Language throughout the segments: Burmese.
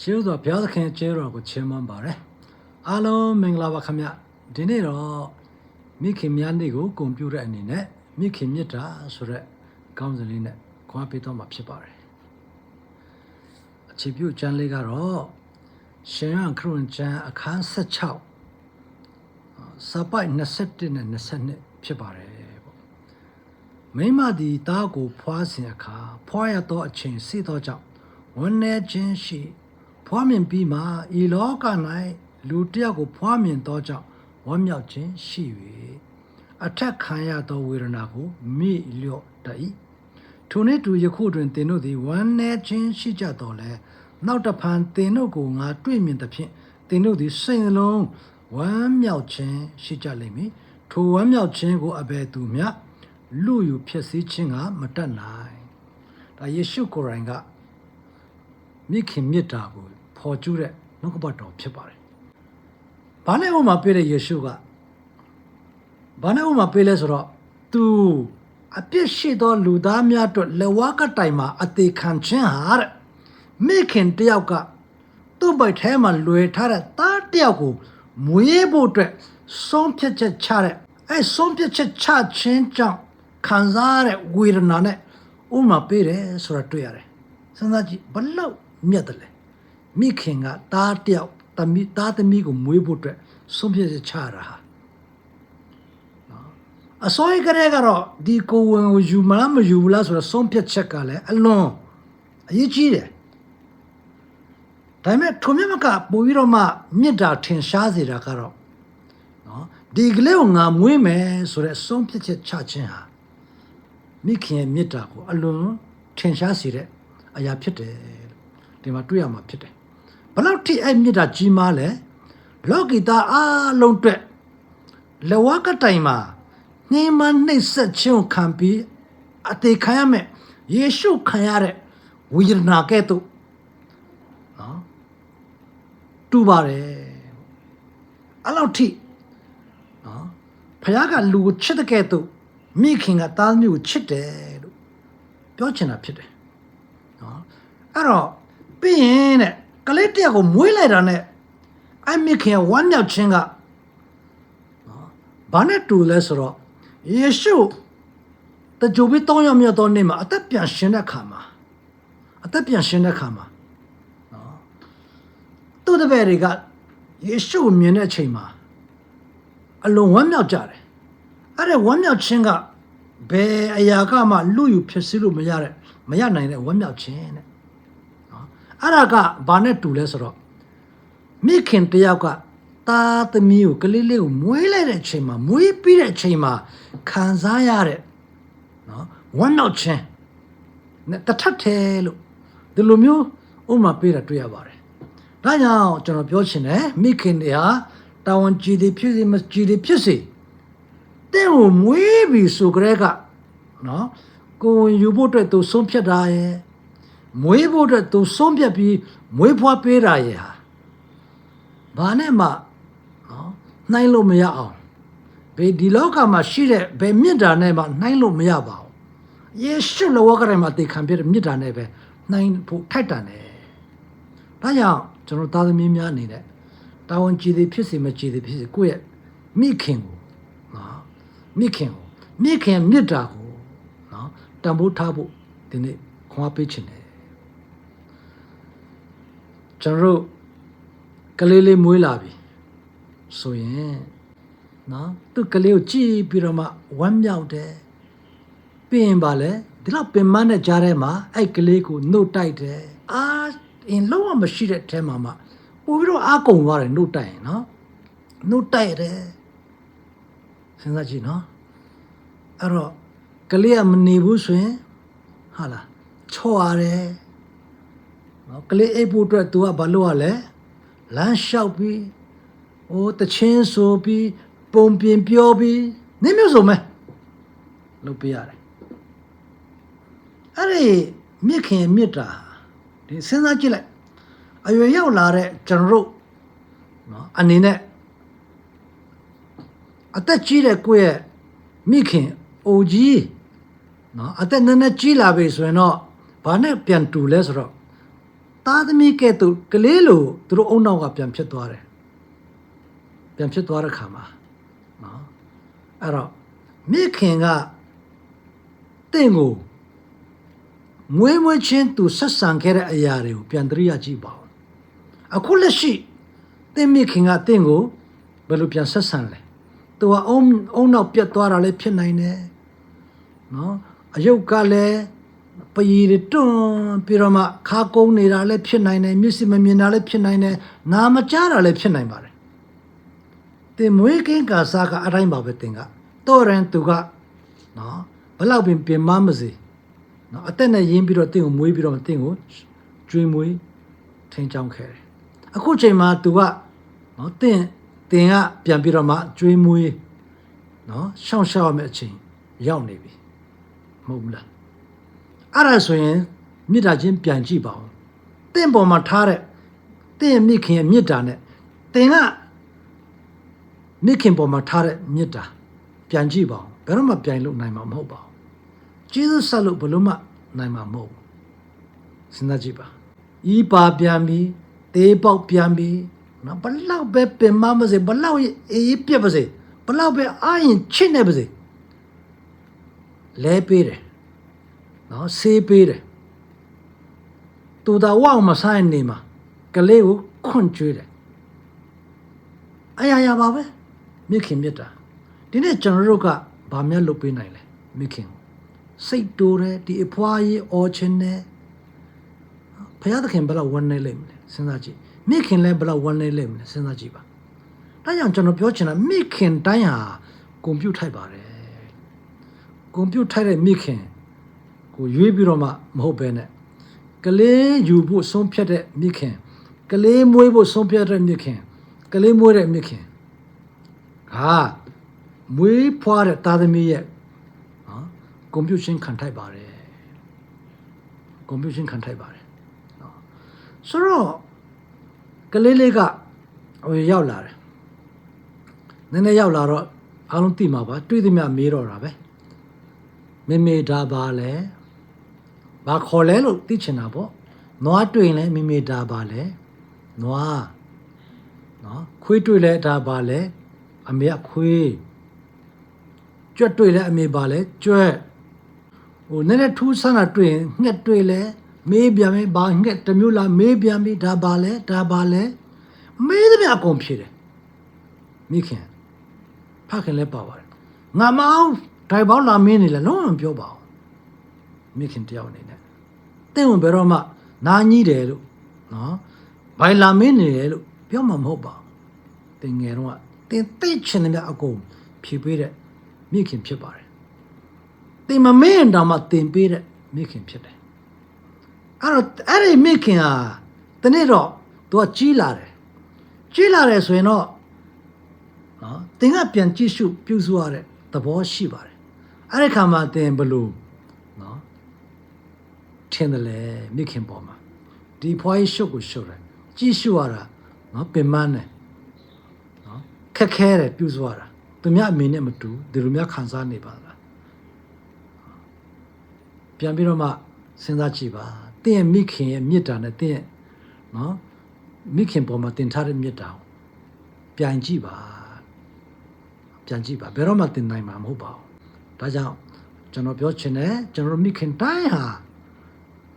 ရှေးဥစွာဘုရားသခင်ကျေးတော်ကိုချီးမွမ်းပါတယ်အားလုံးမင်္ဂလာပါခင်ဗျဒီနေ့တော့မိခင်များနေ့ကိုဂုဏ်ပြုတဲ့အနေနဲ့မိခင်မြတ်တာဆိုတဲ့ကောင်းစင်လေးနဲ့ခွာပေးတော့မှာဖြစ်ပါတယ်အခြေပြုကျမ်းလေးကတော့ရှင်ရန်ခရစ်ဝင်ကျမ်းအခန်း16စာပိုက်21နဲ့22ဖြစ်ပါတယ်ပေါ့မိမသည်တားကိုဖွားစဉ်အခါဖွားရသောအချိန်စီသောကြောင့်ဝန်내ခြင်းရှိ ဖွားမြင်ပြီးမှဤလောက၌လူတစ်ယောက်ကိုဖွားမြင်သောကြောင့်ဝမ်းမြောက်ခြင်းရှိ၍အထက်ခံရသောဝေဒနာကိုမိလျော့တတ်၏ထိုနေ့တူယခုတွင်သင်တို့သည်ဝမ်းနည်းခြင်းရှိကြတော်လဲနောက်တစ်ဖန်သင်တို့ကိုငါတွေ့မြင်သဖြင့်သင်တို့သည်စိတ်နှလုံးဝမ်းမြောက်ခြင်းရှိကြလိမ့်မည်ထိုဝမ်းမြောက်ခြင်းကိုအဘယ်သူမျှလူယူဖြစ်စည်းခြင်းကမတတ်နိုင်ဒါယေရှုကိုယ်တိုင်ကမိခင်မြတ်တာကို ဖော်ကျူးတဲ့နှုတ်ကပတ်တော်ဖြစ်ပါတယ်။ဘာနဲ့ဥမာပေးတဲ့ယေရှုကဘာနဲ့ဥမာပေးလဲဆိုတော့ तू အပြစ်ရှိသောလူသားများအတွက်လက်ဝါးကတိုင်မှာအသေးခံခြင်းဟာတဲ့မိခင်တယောက်ကသူ့ဘိုက်ထဲမှာလွယ်ထားတဲ့သားတယောက်ကိုမွေးဖို့အတွက်ဆုံးဖြတ်ချက်ချတဲ့အဲဆုံးဖြတ်ချက်ချခြင်းကြောင့်ခံစားရတဲ့ဝေဒနာနဲ့ဥမာပေးတယ်ဆိုတာတွေ့ရတယ်။စဉ်းစားကြည့်ဘလောက်မြတ်တယ်လဲ မိခင်ကသားတယောက်တမီသားသမီးကိုမွေးဖို့အတွက်ဆုံးဖြတ်ချက်ချရတာဟာနော်အစိုးရကလေးကတော့ဒီကိုဝင်ကိုယူမလားမယူဘူးလားဆိုတော့ဆုံးဖြတ်ချက်ကလည်းအလွန်အရေးကြီးတယ်ဒါပေမဲ့ထုံမြတ်မကပို့ပြီးတော့မှမြစ်တာထင်ရှားစေတာကတော့နော်ဒီကလေးကိုငါမွေးမယ်ဆိုတဲ့ဆုံးဖြတ်ချက်ချခြင်းဟာမိခင်ရဲ့မြစ်တာကိုအလွန်ထင်ရှားစေတဲ့အရာဖြစ်တယ်လို့ဒီမှာတွေ့ရမှာဖြစ်တယ် ဘယ်လောက်ထိအဲ့မြစ်တာကြီးမားလဲလောကီသားအားလုံးအတွက်လဝကတိုင်မှာနှိမ့်မနှိမ့်ဆက်ခြင်းကိုခံပြီးအသေးခံရမယ်ယေရှုခံရတဲ့ဝိညာဏကဲ့သို့နော်တူပါတယ်အဲ့လောက်ထိနော်ဖခင်ကလူကိုချစ်တဲ့ကဲ့သို့မိခင်ကသားသမီးကိုချစ်တယ်လို့ပြောချင်တာဖြစ်တယ်နော်အဲ့တော့ပြီးရင်တဲ့ ကလေးတစ်ယောက်ကိုမွေးလိုက်တာနဲ့အဲ့မိခင်ဝမ်းမြောက်ခြင်းကနော်ဘာနဲ့တူလဲဆိုတော့ယေရှုတကြိုပြီးတောင်းရမြတ်သောနေ့မှာအသက်ပြန်ရှင်တဲ့ခါမှာအသက်ပြန်ရှင်တဲ့ခါမှာနော်သူ့တပည့်တွေကယေရှုကိုမြင်တဲ့အချိန်မှာအလွန်ဝမ်းမြောက်ကြတယ်အဲ့ဒါဝမ်းမြောက်ခြင်းကဘယ်အရာကမှလူယူဖြစ်စီလို့မရတဲ့မရနိုင်တဲ့ဝမ်းမြောက်ခြင်းတဲ့နော် အဲ့ဒါကဘာနဲ့တူလဲဆိုတော့မိခင်တယောက်ကသားသမီးကိုကလေးလေးကိုမွေးလိုက်တဲ့အချိန်မှာမွေးပြီးတဲ့အချိန်မှာခံစားရတဲ့နော်ဝမ်းမြောက်ခြင်းနဲ့တထက်တယ်လို့ဒီလိုမျိုးဥပမာပေးတာတွေ့ရပါတယ်။ဒါကြောင့်ကျွန်တော်ပြောချင်တယ်မိခင်တွေဟာတာဝန်ကြီးတွေဖြစ်စေမကြီးတွေဖြစ်စေတဲ့ကိုမွေးပြီးဆိုကြတဲ့ကနော်ကိုယ်ဝင်ယူဖို့အတွက်သူဆုံးဖြတ်တာရဲ့ မွေးဖို့အတွက်သူဆုံးဖြတ်ပြီးမွေးဖွားပေးတာရဲ့ဟာဘာနဲ့မှနော်နှိုင်းလို့မရအောင်ဘယ်ဒီလောကမှာရှိတဲ့ဘယ်မြင့်တာနဲ့မှနှိုင်းလို့မရပါဘူးယေရှုလောကထဲမှာတေခံပြတဲ့မြင့်တာနဲ့ပဲနှိုင်းဖို့ထိုက်တန်တယ်ဒါကြောင့်ကျွန်တော်သားသမီးများအနေနဲ့တာဝန်ကြည်သည်ဖြစ်စေမကြည်သည်ဖြစ်စေကိုယ့်ရဲ့မိခင်ကိုနော်မိခင်ကိုမိခင်မြစ်တာကိုနော်တန်ဖိုးထားဖို့ဒီနေ့ခွန်အားပေးခြင်းတယ် ကျွန်တော်တို့ကလေးလေးမွေးလာပြီဆိုရင်နော်သူကလေးကိုကြည့်ပြီးတော့မှဝမ်းမြောက်တယ်ပြီးရင်ပါလေဒီလောက်ပင်မနဲ့ကြားထဲမှာအဲ့ကလေးကိုနှုတ်တိုက်တယ်အာအင်းလုံးဝမရှိတဲ့အထဲမှာမှပို့ပြီးတော့အားကုန်သွားတယ်နှုတ်တိုက်ရင်နော်နှုတ်တိုက်တယ်စဉ်းစားကြည့်နော်အဲ့တော့ကလေးကမနေဘူးဆိုရင်ဟာလားချော့ရတယ် နော်ကလေးအိပ်ဖို့အတွက် तू ကဘာလုပ်ရလဲလမ်းလျှောက်ပြီးဟိုတချင်းဆိုပြီးပုံပြင်ပြောပြီးနေမျိုးဆိုမဲလုပ်ပြရတယ်အဲ့ဒီမြစ်ခင်မြစ်တာဒီစဉ်းစားကြည့်လိုက်အရွယ်ရောက်လာတဲ့ကျွန်တော်တို့နော်အနေနဲ့အသက်ကြီးတဲ့ကိုယ့်ရဲ့မိခင်အိုကြီးနော်အသက်နည်းနည်းကြီးလာပြီဆိုရင်တော့ဘာနဲ့ပြန်တူလဲဆိုတော့ သားသမီးကဲ့သို့ကလေးလိုသူတို့အုံနောက်ကပြန်ဖြစ်သွားတယ်ပြန်ဖြစ်သွားတဲ့ခါမှာနော်အဲ့တော့မိခင်ကတင့်ကိုမွေးမွေးချင်းသူဆက်ဆံခဲ့တဲ့အရာတွေကိုပြန်သတိရကြည့်ပါဦးအခုလက်ရှိတင့်မိခင်ကတင့်ကိုဘယ်လိုပြန်ဆက်ဆံလဲသူကအုံအုံနောက်ပြတ်သွားတာလည်းဖြစ်နိုင်တယ်နော်အယုတ်ကလည်း ပရီတွေတွန်းပြီးတော့မှခါကုန်းနေတာလည်းဖြစ်နိုင်တယ်မျက်စိမမြင်တာလည်းဖြစ်နိုင်တယ်နားမကြားတာလည်းဖြစ်နိုင်ပါတယ်တင်မွေးကင်းကာစားကအတိုင်းပါပဲတင်ကတော့ရန်သူကနော်ဘလောက်ပင်ပြင်မမစေနော်အသက်နဲ့ရင်းပြီးတော့တင့်ကိုမွေးပြီးတော့တင့်ကိုကျွေးမွေးထိန်ချောင်းခဲ့တယ်အခုချိန်မှာသူကနော်တင့်တင်ကပြန်ပြီးတော့မှကျွေးမွေးနော်ရှောင်းရှောင်းရမယ့်အချိန်ရောက်နေပြီမဟုတ်ဘူးလား အဲ့ဒါဆိုရင်မေတ္တာချင်းပြန်ကြည့်ပါဦးတင့်ပေါ်မှာထားတဲ့တင့်မိခင်ရဲ့မေတ္တာနဲ့တင်ကမိခင်ပေါ်မှာထားတဲ့မေတ္တာပြန်ကြည့်ပါဦးဘယ်တော့မှပြန်လို့နိုင်မှာမဟုတ်ပါဘူးကျေးဇူးဆက်လို့ဘယ်လို့မှနိုင်မှာမဟုတ်ဘူးစဉ်းစားကြည့်ပါဤပါပြန်ပြီးတေးပေါက်ပြန်ပြီးနော်ဘလောက်ပဲပင်မမစေဘလောက်အေးပြက်ပါစေဘလောက်ပဲအာရင်ချစ်နေပါစေလဲပေးတယ် နော်ဆေးပေးတယ်တူတာဝအောင်မဆိုင်နေမှာကလေးကိုခွန့်ကျွေးတယ်အရာရာပါပဲမြခင်မြတ်တာဒီနေ့ကျွန်တော်တို့ကဗာမျက်လုပ်ပေးနိုင်လဲမြခင်ကိုစိတ်တိုးတယ်ဒီအဖွားကြီးအော်ချင်တယ်ဘုရားသခင်ဘယ်လောက်ဝမ်းနေလိမ့်မလဲစဉ်းစားကြည့်မြခင်လည်းဘယ်လောက်ဝမ်းနေလိမ့်မလဲစဉ်းစားကြည့်ပါဒါကြောင့်ကျွန်တော်ပြောချင်တာမြခင်တိုင်းဟာကွန်ပျူထိုက်ပါတယ်ကွန်ပျူထိုက်တဲ့မြခင် ကိုရွေးပြီးတော့မှမဟုတ်ပဲနဲ့ကလေးယူဖို့ဆုံးဖြတ်တဲ့မိခင်ကလေးမွေးဖို့ဆုံးဖြတ်တဲ့မိခင်ကလေးမွေးတဲ့မိခင်ဟာမွေးဖွားတဲ့သားသမီးရဲ့နော်ကွန်ပျူရှင်ခံထိုက်ပါတယ်ကွန်ပျူရှင်ခံထိုက်ပါတယ်နော်ဆိုတော့ကလေးလေးကဟိုရောက်လာတယ်နည်းနည်းရောက်လာတော့အားလုံးသိမှာပါတွေးသမျှမေးတော့တာပဲမေမေဒါပါလဲ ဘာခေါ်လဲလို့သိချင်တာပေါ့နွားတွေ့ရင်လဲမေမေဒါပါလဲနွားနော်ခွေးတွေ့လဲဒါပါလဲအမေကခွေးကြွက်တွေ့လဲအမေပါလဲကြွက်ဟိုနည်းနည်းထူးဆန်းတာတွေ့ရင်ငှက်တွေ့လဲမေးပြန်မေးဘာငှက်တစ်မျိုးလားမေးပြန်ပြီဒါပါလဲဒါပါလဲမေးသမျှအကုန်ဖြေတယ်မိခင်ဖခင်လည်းပါပါတယ်ငါမအောင်ဒိုင်ပေါင်းလာမင်းနေလဲလုံးဝမပြောပါဘူးမိခင်တယောက်အနေနဲ့ တင့်ဝင်ဘယ်တော့မှနာကြီးတယ်လို့နော်ဘိုင်လာမင်းနေတယ်လို့ပြောမှာမဟုတ်ပါဘူးတင်ငယ်တော့ကတင်သိချင်တယ်အကုန်ဖြေပေးတဲ့မိခင်ဖြစ်ပါတယ်တင်မမင်းတောင်မှတင်ပေးတဲ့မိခင်ဖြစ်တယ်အဲ့တော့အဲ့ဒီမိခင်ဟာတနေ့တော့သူကကြီးလာတယ်ကြီးလာတယ်ဆိုရင်တော့နော်တင်ကပြန်ကြည့်ရှုပြုစုရတဲ့သဘောရှိပါတယ်အဲ့ဒီခါမှာတင်ဘလို့နော် ထင်တယ်လေမိခင်ပေါ်မှာဒီဖွားရှုပ်ကိုရှုပ်တယ်ကြည့်ရှုရတာနော်ပင်မနဲ့နော်ခက်ခဲတယ်ပြုစုရတာသူများအမေနဲ့မတူဒီလိုများခံစားနေပါလားပြန်ပြီးတော့မှစဉ်းစားကြည့်ပါတင်းရဲ့မိခင်ရဲ့မေတ္တာနဲ့တင်းရဲ့နော်မိခင်ပေါ်မှာတင်ထားတဲ့မေတ္တာကိုပြန်ကြည့်ပါပြန်ကြည့်ပါဘယ်တော့မှတင်နိုင်မှာမဟုတ်ပါဘူးဒါကြောင့်ကျွန်တော်ပြောချင်တယ်ကျွန်တော်တို့မိခင်တိုင်းဟာ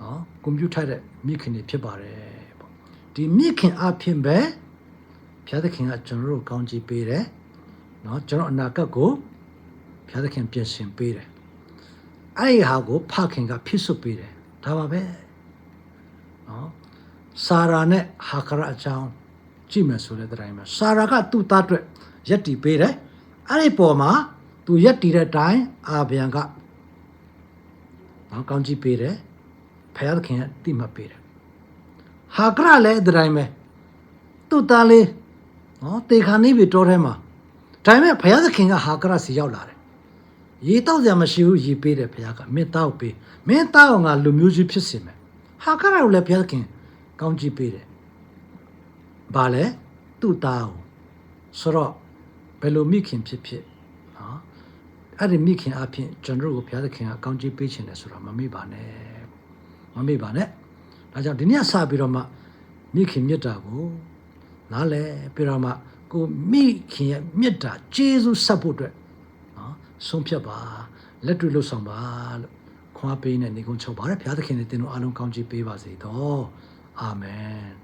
နော်ကွန်ပျူတာတဲ့မိခင်တွေဖြစ်ပါတယ်ပေါ့ဒီမိခင်အဖြစ်ပဲဘုရားသခင်ကကျွန်တော်တို့ကောင်းချီးပေးတယ်နော်ကျွန်တော်အနာဂတ်ကိုဘုရားသခင်ပြင်ဆင်ပေးတယ်အဲ့ဒီဟာကိုဖခင်ကဖြစ်စွပေးတယ်ဒါပါပဲနော်စာရာနဲ့ဟာကရအကြောင်းကြည့်မယ်ဆိုတဲ့တိုင်းမှာစာရာကသူ့သားအတွက်ရက်တီပေးတယ်အဲ့ဒီပေါ်မှာသူရက်တီတဲ့အတိုင်းအာဗြံကနော်ကောင်းကြည့်ပေးတယ် ဖယားသခင်ကတိမှတ်ပေးတယ်ဟာကရလည်းဒီတိုင်းပဲသူ့သားလေးနော်တေခါနေပြီတော်ထဲမှာဒါပေမဲ့ဘုရားသခင်ကဟာကရစီရောက်လာတယ်ရေတောက်စရာမရှိဘူးရေပေးတယ်ဘုရားကမင်းတောက်ပေးမင်းတောက်ငါလူမျိုးကြီးဖြစ်စေမယ်ဟာကရကိုလည်းဘုရားသခင်ကောင်းကြည့်ပေးတယ်ဘာလဲသူ့သားကိုဆိုတော့ဘယ်လိုမိခင်ဖြစ်ဖြစ်နော်အဲ့ဒီမိခင်အဖြစ်ကျွန်တော်တို့ကိုဘုရားသခင်ကကောင်းချီးပေးခြင်းတယ်ဆိုတော့မမေ့ပါနဲ့ မမေ့ပါနဲ့ဒါဒါကြောင့်ဒီနေ့စပြီးတော့မှမိခင်မြတ်တာကိုနားလဲပြီးတော့မှကိုမိခင်ရဲ့မြတ်တာကျေးဇူးဆက်ဖို့အတွက်နော်ဆုံးဖြတ်ပါလက်တွေ့လှုပ်ဆောင်ပါလို့ခွာပေးနေနေကုန်ချုပ်ပါတယ်ဘုရားသခင်နဲ့သင်တို့အားလုံးကောင်းချီးပေးပါစေတော့အာမင်